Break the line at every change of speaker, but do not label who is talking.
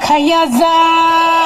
খাইয়া যা।